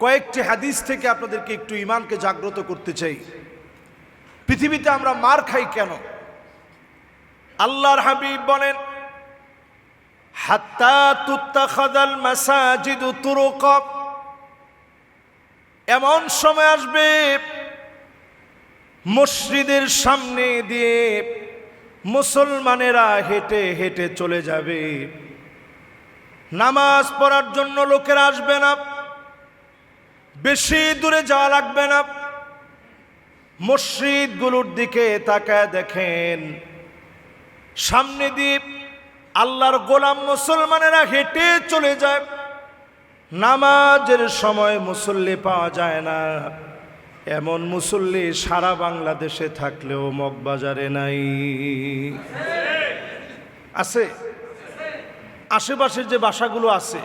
কয়েকটি হাদিস থেকে আপনাদেরকে একটু ইমানকে জাগ্রত করতে চাই। পৃথিবীতে আমরা মার খাই কেন? আল্লাহর হাবিব বলেন এমন সময় আসবে, মসজিদের সামনে দিয়ে মুসলমানেরা হেঁটে হেঁটে চলে যাবে। নামাজ পড়ার জন্য লোকেরা আসবে না। বেশি দূরে যাওয়া লাগবে না। মসজিদগুলোর দিকে তাকায় দেখেন, সামনে দিয়ে আল্লাহর গোলাম মুসলমানেরা হেঁটে চলে যায়। নামাজের সময় মুসল্লি পাওয়া যায় না। এমন মুসল্লি সারা বাংলাদেশে থাকলেও মগবাজারে নাই। আছে? আশেপাশের যে বাসাগুলো আছে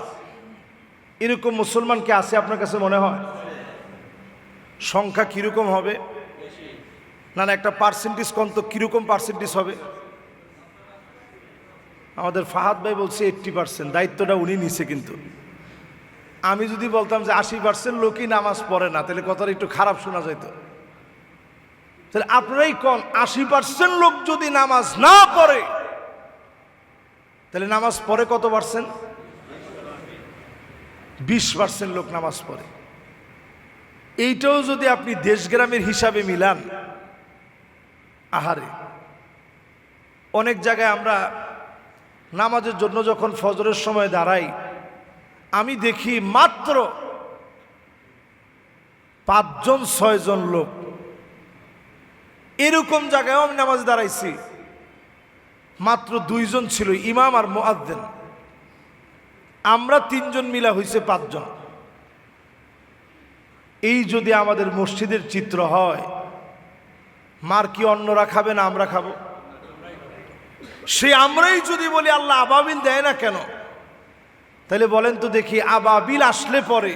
এরকম মুসলমান কি আছে আপনার কাছে মনে হয়? সংখ্যা কীরকম হবে? না না, একটা পার্সেন্টেজ কত কীরকম পার্সেন্টেজ হবে? আমাদের ফাহাদ ভাই বলছে এইট্টি পার্সেন্ট দায়িত্বটা উনি নিছে কিন্তু। আমি যদি বলতাম যে আশি পার্সেন্ট লোকই নামাজ পড়ে না, তাহলে কথাটা একটু খারাপ শোনা যেত তাহলে আপনারাই কন, আশি পার্সেন্ট লোক যদি নামাজ না পড়ে, তাহলে নামাজ পড়ে কত পার্সেন্ট বিশ পার্সেন্ট লোক নামাজ পড়ে। এইটাও যদি আপনি দেশগ্রামের হিসাবে মিলান, আহারে। অনেক জায়গায় আমরা নামাজের জন্য যখন ফজরের সময় দাঁড়াই, আমি দেখি মাত্র পাঁচজন, ছয়জন লোক। এরকম জায়গায়ও আমি নামাজ দাঁড়াইছি। মাত্র দুইজন ছিল, ইমাম আর মোয়াদ্দেন আমরা তিনজন মিলা হইছে পাঁচজন। এই যদি আমাদের মসজিদের চিত্র হয়, মার কি অন্যরা খাবে না আমরা খাব? সে আমরাই যদি বলি, আল্লাহ আবাবিল দেয় না কেন? তাহলে বলেন তো দেখি, আবাবিল আসলে পরে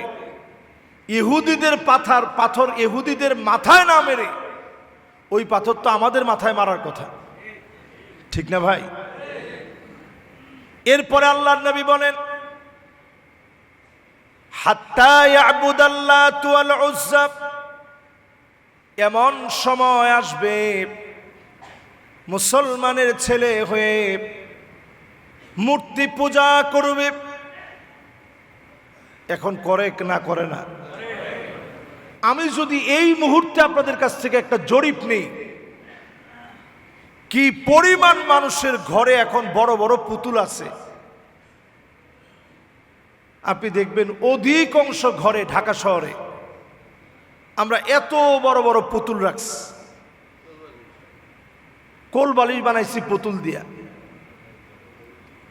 ইহুদিদের পাথার, পাথর ইহুদিদের মাথায় না মেরে, ওই পাথর তো আমাদের মাথায় মারার কথা। ঠিক না ভাই? এরপরে আল্লাহর নবী বলেন এমন সময় আসবে মুসলমানের ছেলে হয়ে মূর্তি পূজা করবে। এখন করে না করে না? আমি যদি এই মুহূর্তে আপনাদের কাছ থেকে একটা জরিপ নেই, কি পরিমাণ মানুষের ঘরে এখন বড় বড় পুতুল আছে? আপনি দেখবেন অধিকাংশ ঘরে ঢাকা শহরে। আমরা এত বড় বড় পুতুল রাখছি। কোল বালিশ বানাইছি পুতুল দিয়া।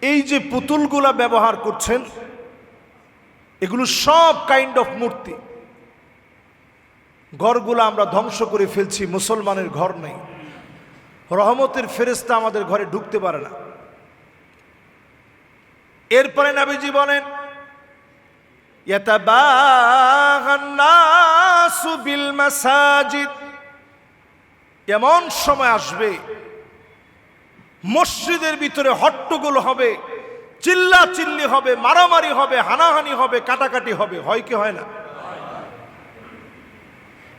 এই যে পুতুলগুলা ব্যবহার করছেন, এগুলো সব কাইন্ড অফ মূর্তি। ঘরগুলো আমরা ধ্বংস করে ফেলছি, মুসলমানের ঘর নেই। রহমতের ফেরেস্তা আমাদের ঘরে ঢুকতে পারে না। এরপরে নাবিজি বলেন বিল এমন সময় আসবে, মসজিদের ভিতরে হট্টগোল হবে চিল্লা চিল্লি হবে, মারামারি হবে, হানাহানি হবে, কাটাকাটি হবে, হয় কি হয় না?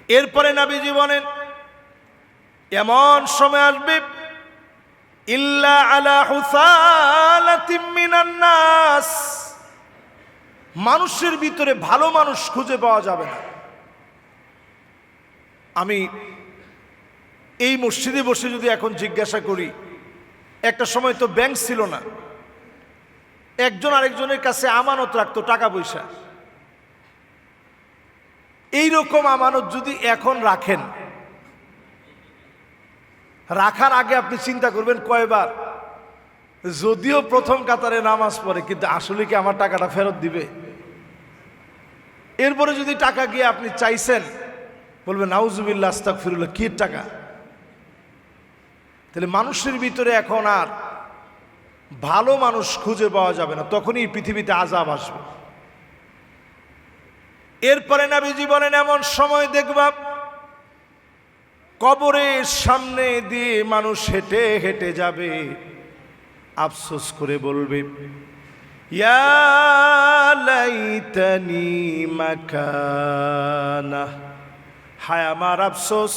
এরপরে নাবিজি বলেন, এমন সময় আসবে, ইল্লা আলা হুসালাতিম মিনান নাস। মানুষের ভিতরে ভালো মানুষ খুঁজে পাওয়া যাবে না। আমি এই মসজিদে বসে যদি এখন জিজ্ঞাসা করি, একটা সময় তো ব্যাংক ছিল না। একজন আরেকজনের কাছে আমানত রাখতো টাকা পয়সা। এই রকম আমানত যদি এখন রাখেন, রাখার আগে আপনি চিন্তা করবেন কয়বার, যদিও প্রথম কাতারে নামাজ পড়ে, কিন্তু আসলে কি আমার টাকাটা ফেরত দিবে? এরপরে যদি টাকা গিয়ে আপনি চাইছেন, বলবেন নাউজুবিল্লা আস্তাক ফিরুল্লাহ কি টাকা? তাহলে মানুষের ভিতরে এখন আর ভালো মানুষ খুঁজে পাওয়া যাবে না। তখনই পৃথিবীতে আজাব আসবে। এরপরে নাবিজি বলেন, এমন সময় দেখবা কবরের সামনে দিয়ে মানুষ হেঁটে হেঁটে যাবে। আফসোস করে বলবে ইয়া লাইতানি মাকানা হায় আমার আফসোস,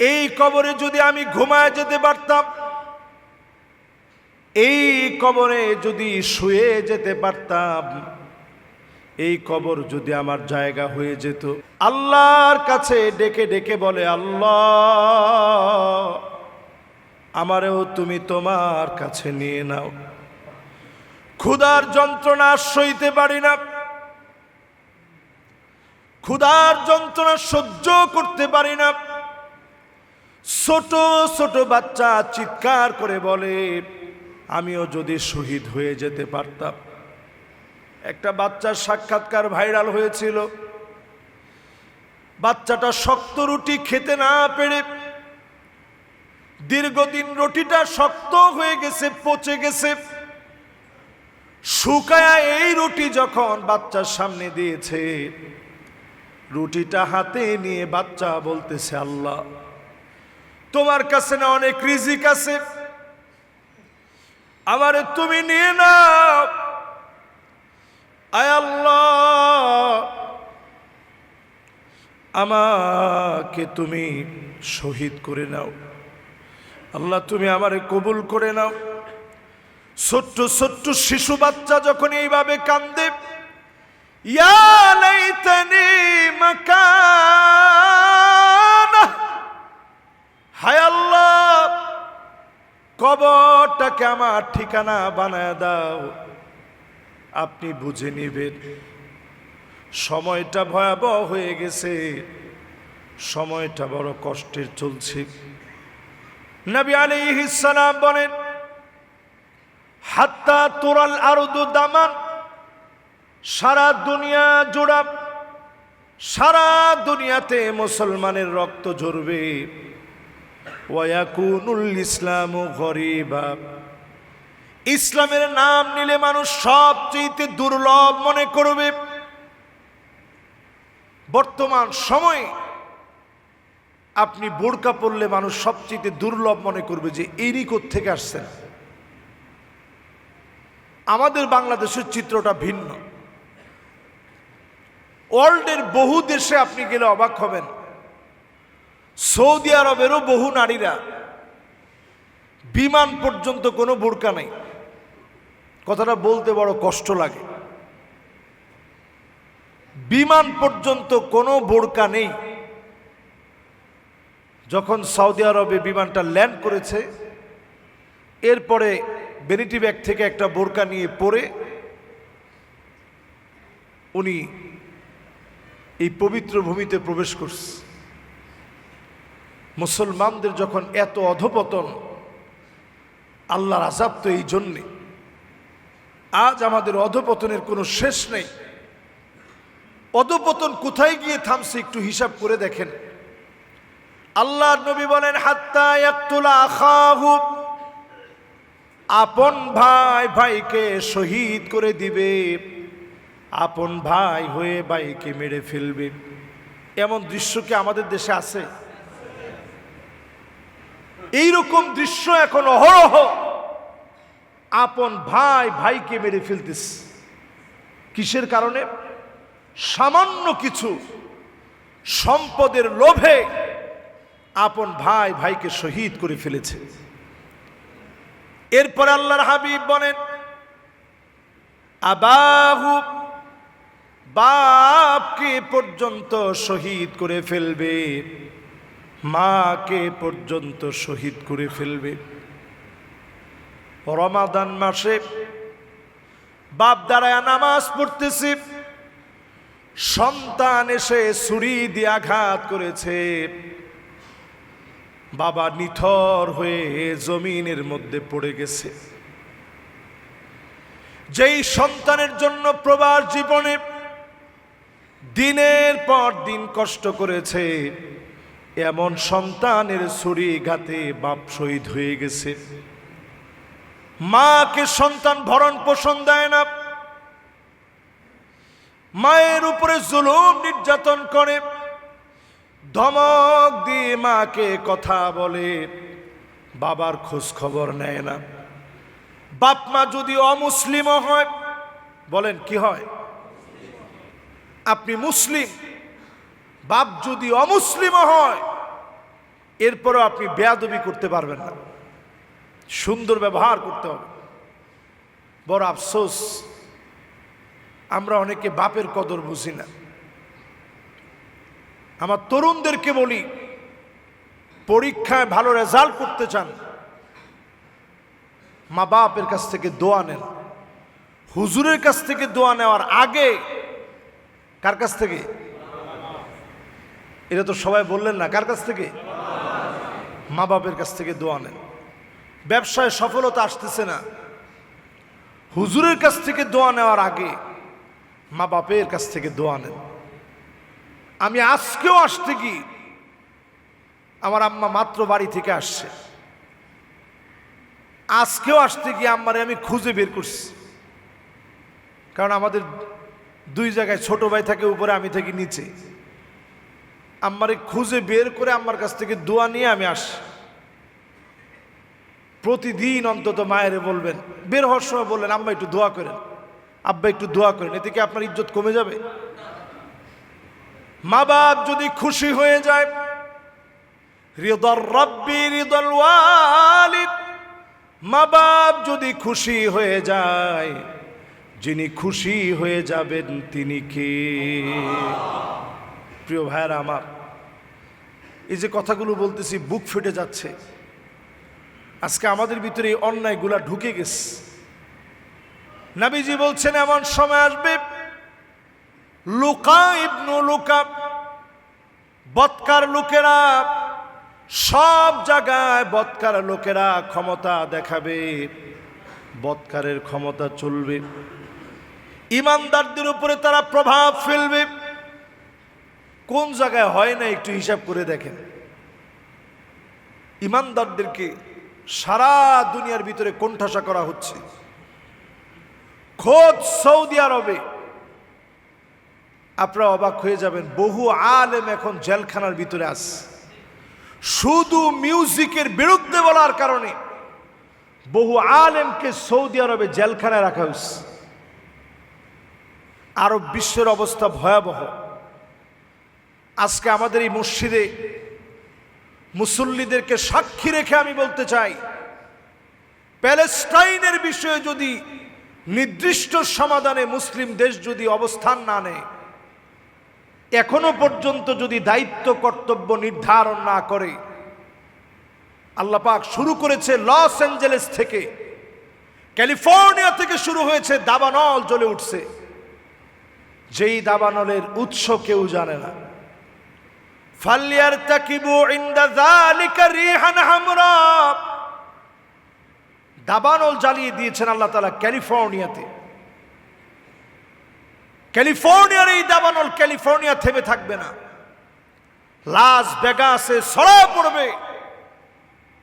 এই কবরে যদি আমি ঘুমায় যেতে পারতাম, এই কবরে যদি শুয়ে যেতে পারতাম, এই কবর যদি আমার জায়গা হয়ে যেত। আল্লাহর কাছে ডেকে ডেকে বলে, আল্লাহ, আমারেও তুমি তোমার কাছে নিয়ে নাও। ক্ষুধার যন্ত্রণা সইতে পারি না। ক্ষুধার যন্ত্রণা সহ্য করতে পারি না। ছোট ছোট বাচ্চা চিৎকার করে বলে, আমিও যদি শহীদ হয়ে যেতে পারতাম। একটা বাচ্চার সাক্ষাৎকার ভাইরাল হয়েছিল। বাচ্চাটা শক্ত রুটি খেতে না পেরে দীর্ঘদিন রুটিটা শক্ত হয়ে গেছে, পচে গেছে। শুকায়া এই রুটি যখন বাচ্চার সামনে দিয়েছে, রুটিটা হাতে নিয়ে বাচ্চা বলতেছে, আল্লাহ, তোমার কাছে না অনেক রিজিক আছে? আমারে তুমি নিয়ে নাও। আয় আল্লাহ, আমাকে তুমি শহীদ করে নাও। আল্লাহ, তুমি আমারে কবুল করে নাও। ছোট্ট ছোট্ট শিশু বাচ্চা যখন এইভাবে কান্দে হায় কবরটাকে আমার ঠিকানা বানায় দাও। আপনি বুঝে নেবেন, সময়টা ভয়াবহ হয়ে গেছে। সময়টা বড় কষ্টের চলছে। নবী আলাইহিস সালাম বলেন হাত্তা তোরাল আরদু দামান। সারা দুনিয়া জোড়া, সারা দুনিয়াতে মুসলমানের রক্ত ঝরবে। ওয়াকুনুল ইসলাম গরিবা। ইসলামের নাম নিলে মানুষ সবচেয়ে দুর্লভ মনে করবে। বর্তমান সময়ে আপনি বোরকা পড়লে মানুষ সবচেয়ে দুর্লভ মনে করবে যে এরই থেকে আসছেন। আমাদের বাংলাদেশের চিত্রটা ভিন্ন। ওয়ার্ল্ডের বহু দেশে আপনি গেলে অবাক হবেন। সৌদি আরবেরও বহু নারীরা বিমান পর্যন্ত কোনো বোরকা নেই। কথাটা বলতে বড় কষ্ট লাগে। বিমান পর্যন্ত কোনো বোরকা নেই। যখন সৌদি আরবে বিমানটা ল্যান্ড করেছে, এরপরে বেনিটি ব্যাগ থেকে একটা বোরকা নিয়ে পরে উনি এই পবিত্র ভূমিতে প্রবেশ করছে। মুসলমানদের যখন এত অধপতন, আল্লাহর আজাব তো এই জন্যে। আজ আমাদের অধপতনের কোনো শেষ নেই। অধপতন কোথায় গিয়ে থামছে একটু হিসাব করে দেখেন। আল্লাহ নবী বলেন, হাত্তা একতুলা আপন ভাই ভাইকে শহীদ করে দিবে। আপন ভাই হয়ে ভাইকে মেরে ফেলবে। এমন দৃশ্য কি আমাদের দেশে আছে? এইরকম দৃশ্য এখন অহরহ। আপন ভাই ভাইকে মেরে ফেলতেছে কিসের কারণে? সামান্য কিছু সম্পদের লোভে আপন ভাই ভাইকে শহীদ করে ফেলেছে। এরপর আল্লাহর হাবিব বলেন, আবাহু, বাপকে পর্যন্ত শহীদ করে ফেলবে, মাকে পর্যন্ত শহীদ করে ফেলবে। রমাদান মাসে বাপ দাঁড়ায় নামাজ পড়তেছে, সন্তান এসে ছুরি দিয়ে আঘাত করেছে। বাবা নিথর হয়ে জমিনের মধ্যে পড়ে গেছে। যেই সন্তানের জন্য প্রবাস জীবনে দিনের পর দিন কষ্ট করেছে, এমন সন্তানের ছুরি ঘাতে বাপ শহীদ হয়ে গেছে। মাকে সন্তান ভরণ পোষণ দেয় না। মায়ের উপরে জুলুম নির্যাতন করে। ধমক দিয়ে মাকে কথা বলে। বাবার খোঁজ খবর নেয় না। বাপ মা যদি অমুসলিমও হয়, বলেন কি হয়? আপনি মুসলিম। বাপ যদি অমুসলিমও হয়, এরপরও আপনি বেয়াদবি করতে পারবেন না। সুন্দর ব্যবহার করতে হবে। বড় আফসোস। আমরা অনেকে বাপের কদর বুঝি না। আমার তরুণদেরকে বলি, পরীক্ষায় ভালো রেজাল্ট করতে চান মা বাপের কাছ থেকে দোয়া নেন। হুজুরের কাছ থেকে দোয়া নেওয়ার আগে কার কাছ থেকে? এটা তো সবাই বললেন না, কার কাছ থেকে? মা বাপের কাছ থেকে দোয়া নেন। ব্যবসায় সফলতা আসতেছে না। হুজুরের কাছ থেকে দোয়া নেওয়ার আগে মা বাপের কাছ থেকে দোয়া নেন। আমি আজকেও আসতে কি আমার আম্মা মাত্র বাড়ি থেকে আসছে। আজকেও আসতে গিয়ে আম্মারে আমি খুঁজে বের করছি। কারণ আমাদের দুই জায়গায় ছোট ভাই থাকে, উপরে আমি থাকি, নিচে। আম্মারে খুঁজে বের করে আম্মার কাছ থেকে দোয়া নিয়ে আমি আসি প্রতিদিন অন্তত মায়েরে বলবেন, বের হওয়ার সময় বললেন, আম্মা একটু দোয়া করেন। আব্বা একটু দোয়া করেন, এতে কি আপনার ইজ্জত কমে যাবে? মা বাপ যদি খুশি হয়ে যায় হৃদর রব্বি হৃদল মা বাপ যদি খুশি হয়ে যায়, যিনি খুশি হয়ে যাবেন তিনি কে? প্রিয় ভাইয়েরা আমার, এই যে কথাগুলো বলতেছি, বুক ফেটে যাচ্ছে। আজকে আমাদের ভিতরে এই অন্যায়গুলা ঢুকে গেছে। নাবিজি বলছেন, এমন সময় আসবে লুকা ইবনু লুকা, বৎকার লোকেরা সব জায়গায় বৎকার লোকেরা ক্ষমতা দেখাবে, বৎকারের ক্ষমতা চলবে। ইমানদারদের উপরে তারা প্রভাব ফেলবে। কোন জায়গায় হয় না একটু হিসাব করে দেখেন। ইমানদারদেরকে সারা দুনিয়ার ভিতরে কোণঠাসা করা হচ্ছে। খোদ সৌদি আরবে আপনারা অবাক হয়ে যাবেন, বহু আলেম এখন জেলখানার ভিতরে আছে। শুধু মিউজিকের বিরুদ্ধে বলার কারণে বহু আলেমকে সৌদি আরবে জেলখানায় রাখা হয়েছে। আরব বিশ্বের অবস্থা ভয়াবহ। আজকে আমাদের এই মসজিদে মুসল্লিদেরকে সাক্ষী রেখে আমি বলতে চাই, প্যালেস্টাইনের বিষয়ে যদি নির্দিষ্ট সমাধানে মুসলিম দেশ যদি অবস্থান না নেয় এখনও পর্যন্ত যদি দায়িত্ব, কর্তব্য নির্ধারণ না করে, আল্লাহ পাক শুরু করেছে লস অ্যাঞ্জেলেস থেকে। ক্যালিফোর্নিয়া থেকে শুরু হয়েছে দাবানল জ্বলে উঠছে। যেই দাবানলের উৎস কেউ জানে না। রিহান দাবানল জ্বালিয়ে দিয়েছেন আল্লাহ তালা ক্যালিফোর্নিয়াতে। ক্যালিফোর্নিয়ার এই দাবানল ক্যালিফোর্নিয়া থেমে থাকবে না। লাস ভেগাসে ছড়া পড়বে।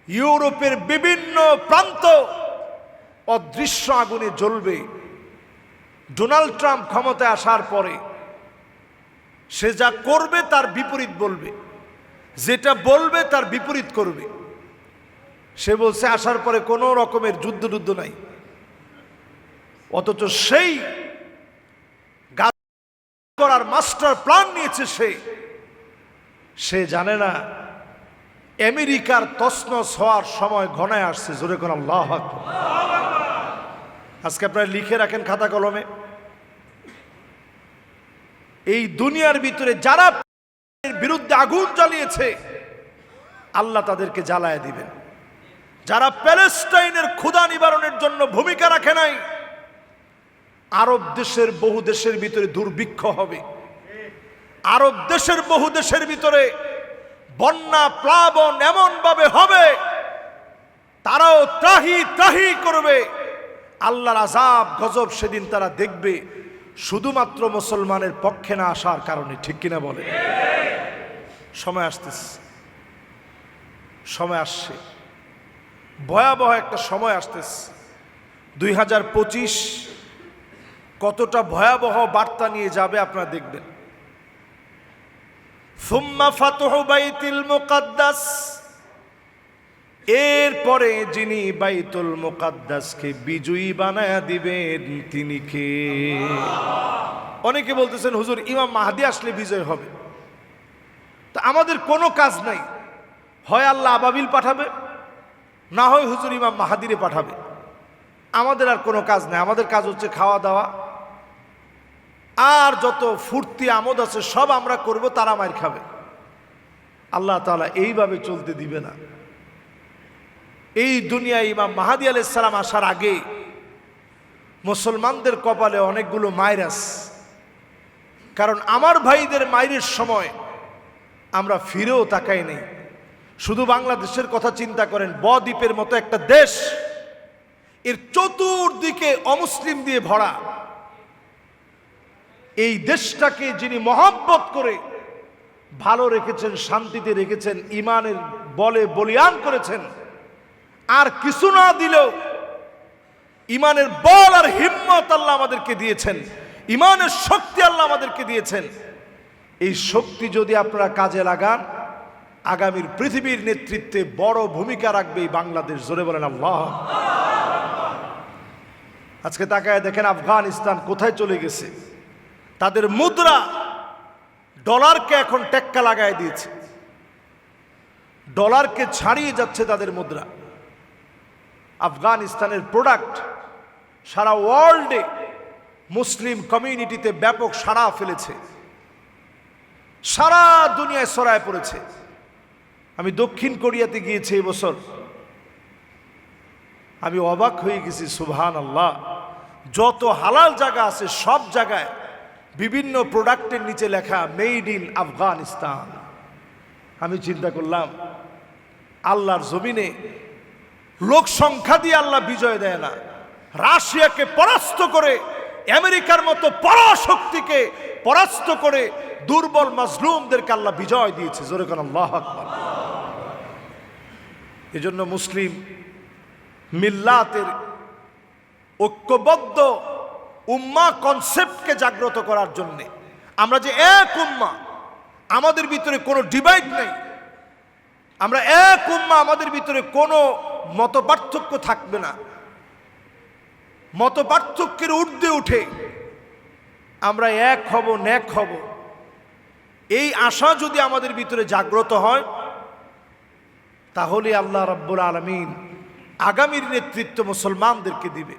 ইউরোপের বিভিন্ন প্রান্ত অদৃশ্য আগুনে জ্বলবে। ডোনাল্ড ট্রাম্প ক্ষমতায় আসার পরে সে যা করবে তার বিপরীত বলবে। যেটা বলবে তার বিপরীত করবে। সে বলছে, আসার পরে কোনো রকমের যুদ্ধ যুদ্ধ নাই। অথচ সেই করার মাস্টার প্ল্যান নিয়েছে সে। সে জানে না, আমেরিকার তসনস হওয়ার সময় ঘনায় আসছে। জোরে কোন আল্লাহ আজকে আপনারা লিখে রাখেন খাতা কলমে। এই দুনিয়ার ভিতরে যারা বিরুদ্ধে আগুন জ্বালিয়েছে, আল্লাহ তাদেরকে জ্বালায় দিবেন। যারা প্যালেস্টাইনের ক্ষুধা নিবারণের জন্য ভূমিকা রাখে নাই আরব দেশের বহু দেশের ভিতরে দুর্ভিক্ষ হবে। আরব দেশের বহু দেশের ভিতরে বন্যা, প্লাবন এমন ভাবে হবে, তারাও ত্রাহি ত্রাহি করবে। আল্লাহর আজাব গজব সেদিন তারা দেখবে, শুধুমাত্র মুসলমানের পক্ষে না আসার কারণে, ঠিক কিনা বলে? সময় আসতেছে, সময় আসছে। ভয়াবহ একটা সময় আসতেছে। দুই হাজার পঁচিশ কতটা ভয়াবহ বার্তা নিয়ে যাবে আপনারা দেখবেন। সুম্মা ফাতহু বাইতিল মুকাদ্দাস। এরপরে যিনি বাইতুল মুকাদ্দাসকে বিজয়ী বানায়া দিবেন, তিনি কে? অনেকে বলতেছেন, হুজুর, ইমাম মাহাদি আসলে বিজয় হবে। তা আমাদের কোনো কাজ নাই। হয় আল্লাহ আবাবিল পাঠাবে, না হয় হুজুর ইমাম মাহাদিরে পাঠাবে। আমাদের আর কোনো কাজ নাই। আমাদের কাজ হচ্ছে খাওয়া দাওয়া আর যত ফুর্তি আমোদ আছে, সব আমরা করব, তারা মায়ের খাবে। আল্লাহ তাআলা এইভাবে চলতে দিবে না। এই দুনিয়ায় ইমাম মাহাদি আলাইসালাম আসার আগে মুসলমানদের কপালে অনেকগুলো মাইরাস কারণ আমার ভাইদের মায়ের সময় আমরা ফিরেও তাকাই নেই। শুধু বাংলাদেশের কথা চিন্তা করেন, বদ্বীপের মতো একটা দেশ, এর চতুর্দিকে অমুসলিম দিয়ে ভরা। এই দেশটাকে যিনি মহব্বত করে ভালো রেখেছেন, শান্তিতে রেখেছেন ইমানের বলে বলিয়ান করেছেন, আর কিছু না দিলেও ইমানের বল আর হিম্মত আল্লাহ আমাদেরকে দিয়েছেন ইমানের শক্তি আল্লাহ আমাদেরকে দিয়েছেন। এই শক্তি যদি আপনারা কাজে লাগান, আগামীর পৃথিবীর নেতৃত্বে বড় ভূমিকা রাখবে এই বাংলাদেশ। জোরে বলেন আল্লাহ। আজকে তাকায় দেখেন আফগানিস্তান কোথায় চলে গেছে? তাদের মুদ্রা ডলারকে এখন টেক্কা লাগায় দিয়েছে। ডলারকে ছাড়িয়ে যাচ্ছে তাদের মুদ্রা। আফগানিস্তানের প্রোডাক্ট সারা ওয়ার্ল্ডে মুসলিম কমিউনিটিতে ব্যাপক সাড়া ফেলেছে। সারা দুনিয়ায় সরায় পড়েছে। আমি দক্ষিণ কোরিয়াতে গিয়েছি এবছর আমি অবাক হয়ে গেছি সুবহান আল্লাহ যত হালাল জায়গা আছে, সব জায়গায় বিভিন্ন প্রোডাক্টের নিচে লেখা মেড ইন আফগানিস্তান আমি চিন্তা করলাম, আল্লাহর জমিনে লোক সংখ্যা দিয়ে আল্লাহ বিজয় দেয় না। রাশিয়াকে পরাস্ত করে, আমেরিকার মতো পরাশক্তিকে পরাস্ত করে দুর্বল মাজলুমদেরকে আল্লাহ বিজয় দিয়েছে। জোরে কোন আল্লাহ এজন্য মুসলিম মিল্লাতের ঐক্যবদ্ধ উম্মা কনসেপ্টকে জাগ্রত করার জন্যে। আমরা যে এক উম্মা, আমাদের ভিতরে কোনো ডিভাইড নেই। আমরা এক উম্মা, আমাদের ভিতরে কোনো মত পার্থক্য থাকবে না। মত পার্থক্যের ঊর্ধ্বে উঠে আমরা এক হব ন্যাক হব। এই আশা যদি আমাদের ভিতরে জাগ্রত হয়, তাহলে আল্লাহ রাব্বুল আলমিন আগামীর নেতৃত্ব মুসলমানদেরকে দিবে।